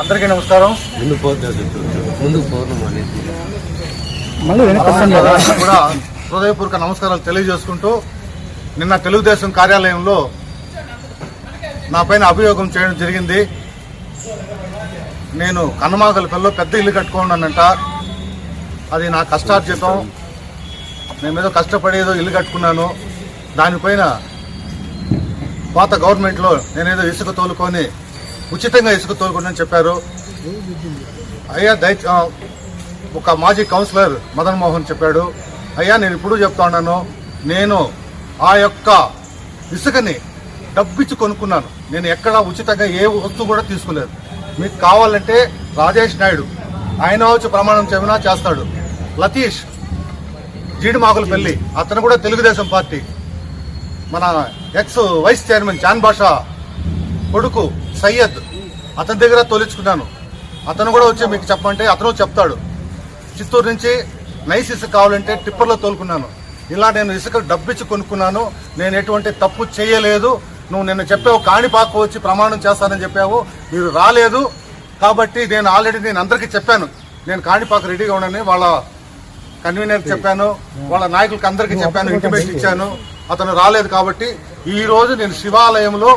అందరికీ నమస్కారం. ముందు ముందు పౌర్ణం అనేది అందరికీ కూడా హృదయపూర్వక నమస్కారాలు తెలియజేసుకుంటూ నిన్న తెలుగుదేశం కార్యాలయంలో నా పైన అభియోగం చేయడం జరిగింది. నేను కన్నమాగలపల్లిలో పెద్ద ఇల్లు కట్టుకున్నానంట అది నా కష్టార్జితం. నేను ఏదో కష్టపడి ఏదో ఇల్లు కట్టుకున్నాను. దానిపైన పాత గవర్నమెంట్లో నేనేదో ఇసుక తోలుకొని ఉచితంగా ఇసుక తోలుకుందని చెప్పారు. అయ్యా దయ ఒక మాజీ కౌన్సిలర్ మదన్ మోహన్ చెప్పాడు అయ్యా నేను ఇప్పుడు చెప్తా ఉన్నాను నేను ఆ యొక్క ఇసుకని డబ్బిచ్చి కొనుక్కున్నాను. నేను ఎక్కడ ఉచితంగా ఏ వస్తువు కూడా తీసుకోలేదు. మీకు కావాలంటే రాజేష్ నాయుడు ఆయన వచ్చి ప్రమాణం చెప్పినా చేస్తాడు. లతీష్ జీడిమాకుల పెళ్ళి అతను కూడా తెలుగుదేశం పార్టీ. మన ex vice chairman John Basha కొడుకు సయ్యద్ అతని దగ్గర తోలించుకున్నాను అతను కూడా వచ్చి మీకు చెప్పమంటే అతను చెప్తాడు. చిత్తూరు నుంచి నైస్ ఇసుక కావాలంటే టిప్పర్లో తోలుకున్నాను. ఇలా నేను ఇసుక డబ్బిచ్చి కొనుక్కున్నాను. నేను ఎటువంటి తప్పు చేయలేదు. నువ్వు నిన్న చెప్పావు కాణిపాకు వచ్చి ప్రమాణం చేస్తానని చెప్పావు. మీరు రాలేదు. కాబట్టి నేను ఆల్రెడీ నేను అందరికీ చెప్పాను. నేను కాణిపాకు రెడీగా ఉండని వాళ్ళ కన్వీనర్ చెప్పాను. వాళ్ళ నాయకులకు అందరికీ చెప్పాను. ఇంటిమేట్ ఇచ్చాను. అతను రాలేదు కాబట్టి ఈ రోజు నేను శివాలయంలో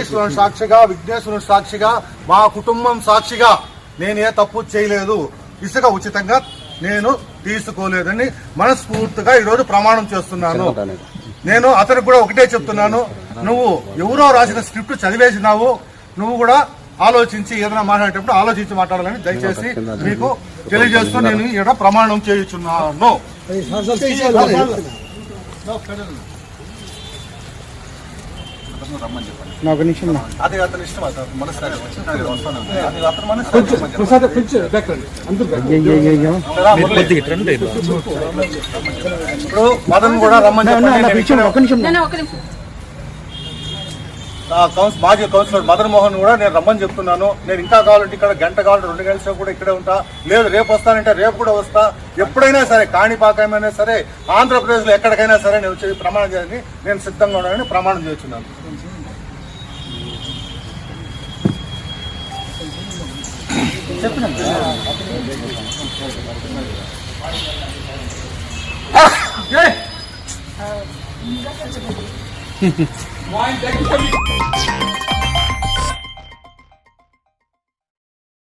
ఈశ్వరుని సాక్షిగా విఘ్నేశ్వరుని సాక్షిగా మా కుటుంబం సాక్షిగా నేను ఏ తప్పు చేయలేదు. ఇసుక ఉచితంగా నేను తీసుకోలేదని మనస్ఫూర్తిగా ఈ రోజు ప్రమాణం చేస్తున్నాను. నేను అతనికి కూడా ఒకటే చెప్తున్నాను. నువ్వు ఎవరో రాసిన స్క్రిప్ట్ చదివేసినావు. నువ్వు కూడా ఆలోచించి ఏదైనా మాట్లాడేటప్పుడు ఆలోచించి మాట్లాడాలని దయచేసి మీకు తెలియజేస్తూ నేను ఇక్కడ ప్రమాణం చేయుచున్నాను. నాకు నిమిషం నా. అది అతని ఇష్టం అతను. ఇప్పుడు మదన్ కూడా రమ్మని చెప్పండి. నిమిషం, నిమిషం ఒక నిమిషం కౌన్స్ మాజీ కౌన్సిలర్ మదన్ మోహన్ కూడా నేను రమ్మని చెప్తున్నాను. నేను ఇంకా కావాలంటే ఇక్కడ గంట కావాలంటే రెండు గంటల కూడా ఇక్కడే ఉంటా. లేదు రేపు వస్తానంటే రేపు కూడా వస్తా. ఎప్పుడైనా సరే కాణిపాకమైనా సరే ఆంధ్రప్రదేశ్లో ఎక్కడికైనా సరే నేను వచ్చి ప్రమాణం చేయాలని నేను సిద్ధంగా ఉన్నానని ప్రమాణం చేస్తున్నాను. Wine, that can